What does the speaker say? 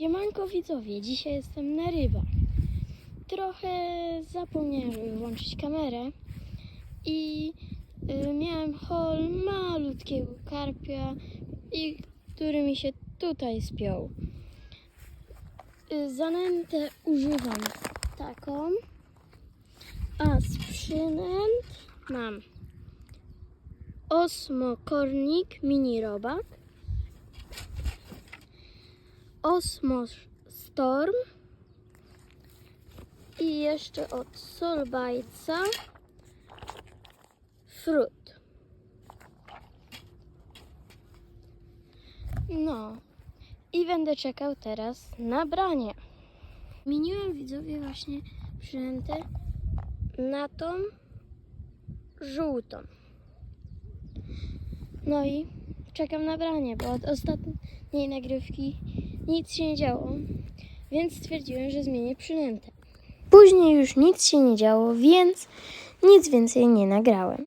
Siemanko widzowie, dzisiaj jestem na rybach. Trochę zapomniałem, włączyć kamerę i y, miałem hol malutkiego karpia, i, który mi się tutaj spiął. Y, zanętę używam taką, a z przynęt mam osmokornik mini robak, Osmo Storm i jeszcze od Solbajca Fruit. No i będę czekał teraz na branie. Miniłem widzowie właśnie przynętę na tą żółtą. No i czekam na branie, bo od ostatniej nagrywki nic się nie działo, więc stwierdziłem, że zmienię przynętę. Później już nic się nie działo, więc nic więcej nie nagrałem.